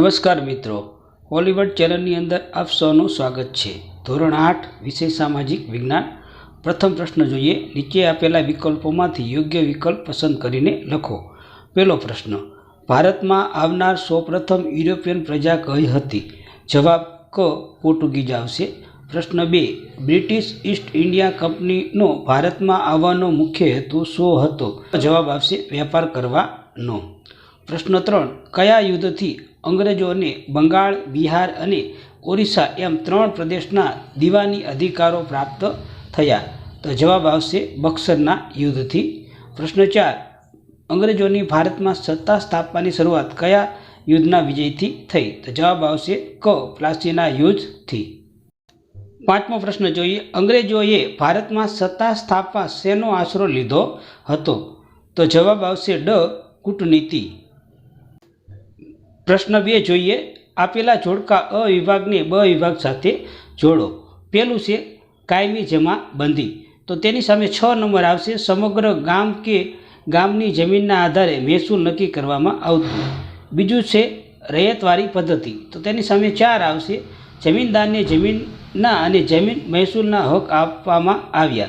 નમસ્કાર મિત્રો, હોલીવુડ ચેનલની અંદર આપ સૌનું સ્વાગત છે. ધોરણ આઠ, વિષય સામાજિક વિજ્ઞાન. પ્રથમ પ્રશ્ન જોઈએ, નીચે આપેલા વિકલ્પોમાંથી યોગ્ય વિકલ્પ પસંદ કરીને લખો. પહેલો પ્રશ્ન, ભારતમાં આવનાર સૌપ્રથમ યુરોપિયન પ્રજા કઈ હતી? જવાબ ક, પોર્ટુગીઝ આવશે. પ્રશ્ન બે, બ્રિટિશ ઈસ્ટ ઇન્ડિયા કંપનીનો ભારતમાં આવવાનો મુખ્ય હેતુ શું હતો? જવાબ આવશે, વેપાર કરવાનો. પ્રશ્ન ત્રણ, કયા યુદ્ધથી અંગ્રેજોને બંગાળ, બિહાર અને ઓરિસ્સા એમ ત્રણ પ્રદેશના દીવાની અધિકારો પ્રાપ્ત થયા? તો જવાબ આવશે બક્સરના યુદ્ધથી. પ્રશ્ન ચાર, અંગ્રેજોની ભારતમાં સત્તા સ્થાપવાની શરૂઆત કયા યુદ્ધના વિજયથી થઈ? તો જવાબ આવશે ક, પ્લાસીના યુદ્ધથી. પાંચમો પ્રશ્ન જોઈએ, અંગ્રેજોએ ભારતમાં સત્તા સ્થાપવા શેનો આશરો લીધો હતો? તો જવાબ આવશે ડ, કૂટનીતિ. પ્રશ્ન બે જોઈએ. આપેલા જોડકા અ વિભાગને બ વિભાગ સાથે જોડો. પહેલું છે કાયમી જમા બંધી. તો તેની સામે છ નંબર આવશે. સમગ્ર ગામ કે ગામની જમીનના આધારે મહેસૂલ નક્કી કરવામાં આવતું. બીજું છે રૈયતવારી પદ્ધતિ. તો તેની સામે ચાર આવશે. જમીનદારને જમીનના અને જમીન મહેસૂલના હક આપવામાં આવ્યા.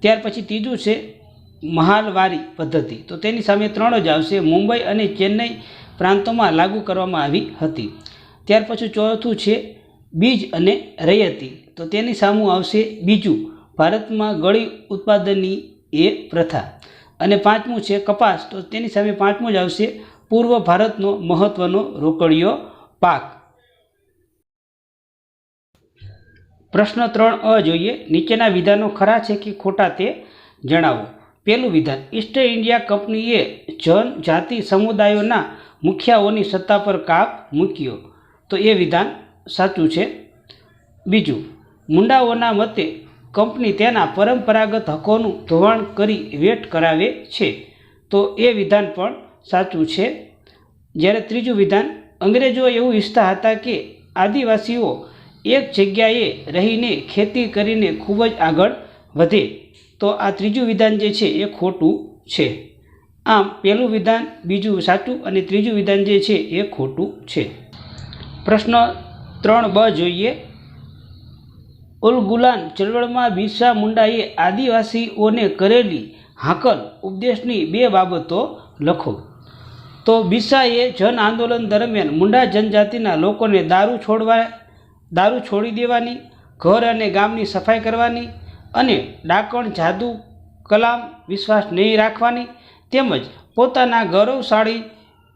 ત્યાર પછી ત્રીજું છે મહાલવારી પદ્ધતિ. તો તેની સામે ત્રણ જ આવશે. મુંબઈ અને ચેન્નઈ પ્રાંતોમાં લાગુ કરવામાં આવી હતી. ત્યાર પછી ચોથું છે બીજ અને રૈયતી. તો તેની સામું આવશે બીજું ભારતમાં ગળી ઉત્પાદનની એ પ્રથા. અને પાંચમું છે કપાસ. તો તેની સામે પાંચમું જ આવશે પૂર્વ ભારતનો મહત્ત્વનો રોકડિયો પાક. પ્રશ્ન ત્રણ અ જોઈએ. નીચેના વિધાનો ખરા છે કે ખોટા તે જણાવો. પહેલું વિધાન. ઈસ્ટ ઇન્ડિયા કંપનીએ જનજાતિ સમુદાયોના મુખિયાઓની સત્તા પર કાપ મૂક્યો. તો એ વિધાન સાચું છે. બીજું, મુંડાઓના મતે કંપની તેના પરંપરાગત હકોનું ધોવાણ કરી વેટ કરાવે છે. તો એ વિધાન પણ સાચું છે. જ્યારે ત્રીજું વિધાન અંગ્રેજો એવું ઈચ્છતા હતા કે આદિવાસીઓ એક જગ્યાએ રહીને ખેતી કરીને ખૂબ જ આગળ વધે. તો આ ત્રીજું વિધાન જે છે એ ખોટું છે. આમ, પહેલું વિધાન, બીજું સાચું અને ત્રીજું વિધાન જે છે એ ખોટું છે. પ્રશ્ન ત્રણ બ જોઈએ. ઉલ ગુલાન ચળવળમાં બિરસા મુંડાએ આદિવાસીઓને કરેલી હાકલ ઉપદેશની બે બાબતો લખો. તો બિરસાએ જન આંદોલન દરમિયાન મુંડા જનજાતિના લોકોને દારૂ છોડવા, દારૂ છોડી દેવાની, ઘર અને ગામની સફાઈ કરવાની અને ડાકણ, જાદુ, કલામ વિશ્વાસ નહીં રાખવાની તેમજ પોતાના ગૌરવશાળી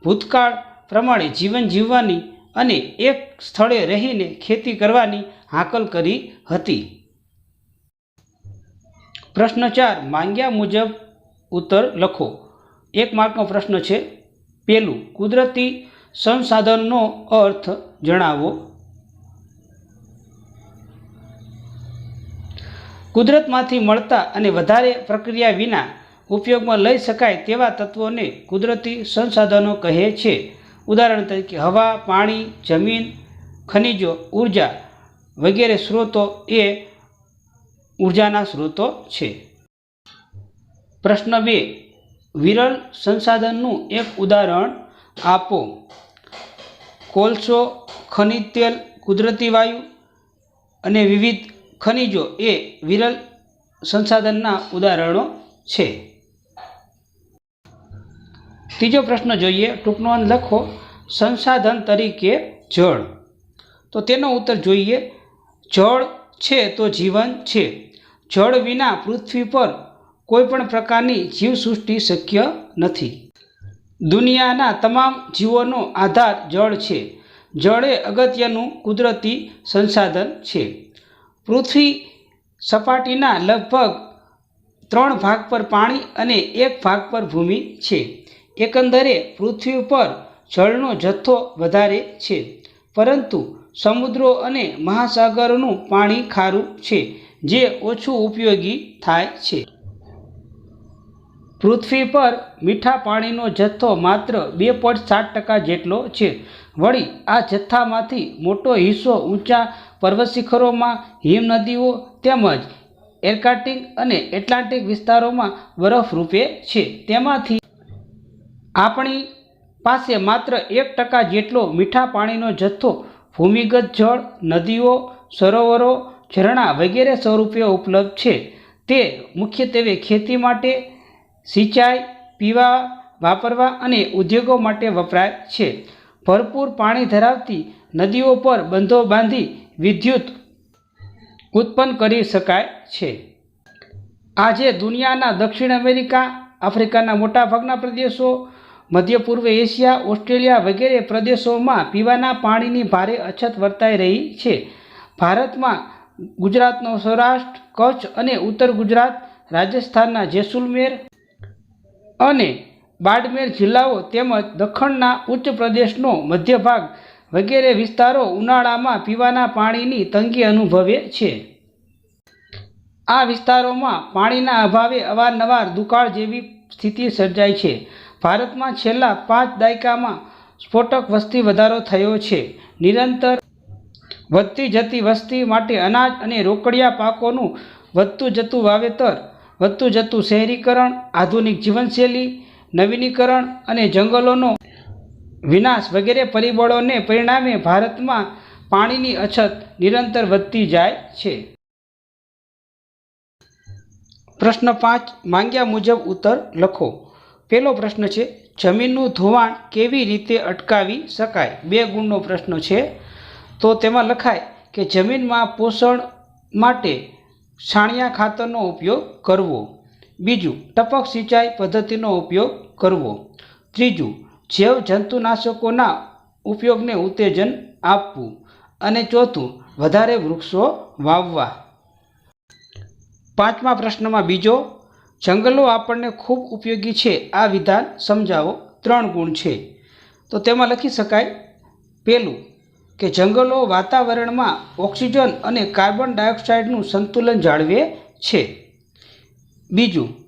ભૂતકાળ પ્રમાણે જીવન જીવવાની અને એક સ્થળે રહીને ખેતી કરવાની હાકલ કરી હતી. પ્રશ્ન ચાર, માંગ્યા મુજબ ઉત્તર લખો. એક માર્કનો પ્રશ્ન છે. પેલું કુદરતી સંસાધનનો અર્થ જણાવો. કુદરતમાંથી મળતા અને વધારે પ્રક્રિયા વિના ઉપયોગમાં લઈ શકાય તેવા તત્વોને કુદરતી સંસાધનો કહે છે. ઉદાહરણ તરીકે હવા, પાણી, જમીન, ખનિજો, ઊર્જા વગેરે સ્ત્રોતો એ ઉર્જાના સ્ત્રોતો છે. પ્રશ્ન બે વિરલ સંસાધનનું એક ઉદાહરણ આપો. કોલસો, ખનિજ તેલ, કુદરતી વાયુ અને વિવિધ ખનિજો એ વિરલ સંસાધનના ઉદાહરણો છે. ત્રીજો પ્રશ્ન જોઈએ ટૂંકનોંધ લખો. સંસાધન તરીકે જળ. તો તેનો ઉત્તર જોઈએ, જળ છે તો જીવન છે. જળ વિના પૃથ્વી પર કોઈપણ પ્રકારની જીવસૃષ્ટિ શક્ય નથી. દુનિયાના તમામ જીવોનો આધાર જળ છે. જળ એ અગત્યનું કુદરતી સંસાધન છે. પૃથ્વી સપાટીના લગભગ ત્રણ ભાગ પર પાણી અને એક ભાગ પર ભૂમિ છે. એકંદરે પૃથ્વી ઉપર જળનો જથ્થો વધારે છે, પરંતુ સમુદ્રો અને મહાસાગરનું પાણી ખારું છે, જે ઓછું ઉપયોગી થાય છે. પૃથ્વી પર મીઠા પાણીનો જથ્થો માત્ર બે પોઈન્ટ સાત ટકા જેટલો છે. વળી આ જથ્થામાંથી મોટો હિસ્સો ઊંચા પર્વત શિખરોમાં હિમ નદીઓ તેમજ એર્કાટિક અને એટલાન્ટિક વિસ્તારોમાં બરફ રૂપે છે. તેમાંથી આપણી પાસે માત્ર એક ટકા જેટલો મીઠા પાણીનો જથ્થો, ભૂમિગત જળ, નદીઓ, સરોવરો, ઝરણા વગેરે સ્વરૂપે ઉપલબ્ધ છે. તે મુખ્યત્વે ખેતી માટે, સિંચાઈ, પીવા, વાપરવા અને ઉદ્યોગો માટે વપરાય છે. ભરપૂર પાણી ધરાવતી નદીઓ પર બંધો બાંધી વિદ્યુત ઉત્પન્ન કરી શકાય છે. આજે દુનિયાના દક્ષિણ અમેરિકા, આફ્રિકાના મોટાભાગના પ્રદેશો, મધ્ય પૂર્વ એશિયા, ઓસ્ટ્રેલિયા વગેરે પ્રદેશોમાં પીવાના પાણીની ભારે અછત વર્તાઈ રહી છે. ભારતમાં ગુજરાતનો સૌરાષ્ટ્ર, કચ્છ અને ઉત્તર ગુજરાત, રાજસ્થાનના જેસુલમેર અને બાડમેર જિલ્લાઓ તેમજ દખણના ઉચ્ચ પ્રદેશનો મધ્ય ભાગ વગેરે વિસ્તારો ઉનાળામાં પીવાના પાણીની તંગી અનુભવે છે. આ વિસ્તારોમાં પાણીના અભાવે અવારનવાર દુકાળ જેવી સ્થિતિ સર્જાય છે. ભારતમાં છેલ્લા પાંચ દાયકામાં સ્ફોટક વસ્તી વધારો થયો છે. નિરંતર વધતી જતી વસ્તી માટે અનાજ અને રોકડિયા પાકોનું વધતું જતું વાવેતર, વધતું જતું શહેરીકરણ, આધુનિક જીવનશૈલી, નવીનીકરણ અને જંગલોનો વિનાશ વગેરે પરિબળોને પરિણામે ભારતમાં પાણીની અછત નિરંતર વધતી જાય છે. પ્રશ્ન પાંચ, માંગ્યા મુજબ ઉત્તર લખો. પહેલો પ્રશ્ન છે, જમીનનું ધોવાણ કેવી રીતે અટકાવી શકાય? બે ગુણનો પ્રશ્ન છે. તો તેમાં લખાય કે જમીનમાં પોષણ માટે છાણિયા ખાતરનો ઉપયોગ કરવો. બીજું, ટપક સિંચાઈ પદ્ધતિનો ઉપયોગ કરવો. ત્રીજું જૈવ જંતુનાશકોના ઉપયોગને ઉત્તેજન આપવું. અને ચોથું, વધારે વૃક્ષો વાવવા. પાંચમા પ્રશ્નમાં બીજો, જંગલો આપણને ખૂબ ઉપયોગી છે. આ વિધાન સમજાવો. ત્રણ ગુણ છે. તો તેમાં લખી શકાય. પહેલું, કે જંગલો વાતાવરણમાં ઓક્સિજન અને કાર્બન ડાયોક્સાઇડનું સંતુલન જાળવે છે. બીજું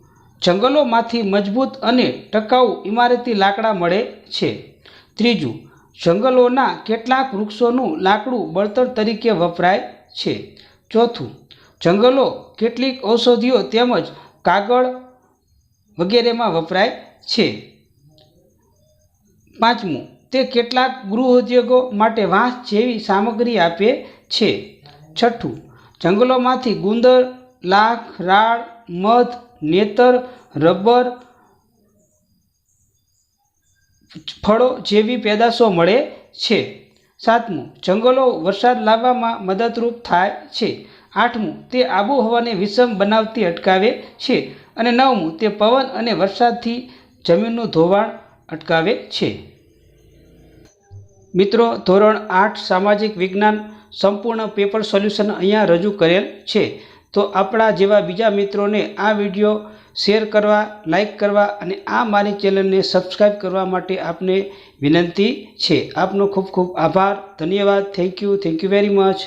જંગલોમાંથી મજબૂત અને ટકાઉ ઇમારતી લાકડા મળે છે. ત્રીજું, જંગલોના કેટલાક વૃક્ષોનું લાકડું બળતણ તરીકે વપરાય છે. ચોથું, જંગલો કેટલીક ઔષધિઓ તેમજ કાગળ વગેરેમાં વપરાય છે. પાંચમું, તે કેટલાક ગૃહ ઉદ્યોગો માટે વાંસ જેવી સામગ્રી આપે છે. છઠ્ઠું, જંગલોમાંથી ગુંદર, લાખ, રાળ, મધ નેતર, રબર ફળો જેવી પેદાશો મળે છે. સાતમું, જંગલો વરસાદ લાવવામાં મદદરૂપ થાય છે. આઠમું, તે આબોહવાને વિષમ બનાવતી અટકાવે છે. અને નવમું, તે પવન અને વરસાદથી જમીનનું ધોવાણ અટકાવે છે. મિત્રો, ધોરણ આઠ, સામાજિક વિજ્ઞાન સંપૂર્ણ પેપર સોલ્યુશન અહીંયા રજૂ કરેલ છે. તો આપણા જેવા બીજા મિત્રોને આ વીડિયો શેર કરવા, લાઈક કરવા અને આ મારી ચેનલને સબસ્ક્રાઈબ કરવા માટે આપને વિનંતી છે. આપનો ખૂબ ખૂબ આભાર. ધન્યવાદ. Thank you. Thank you very much.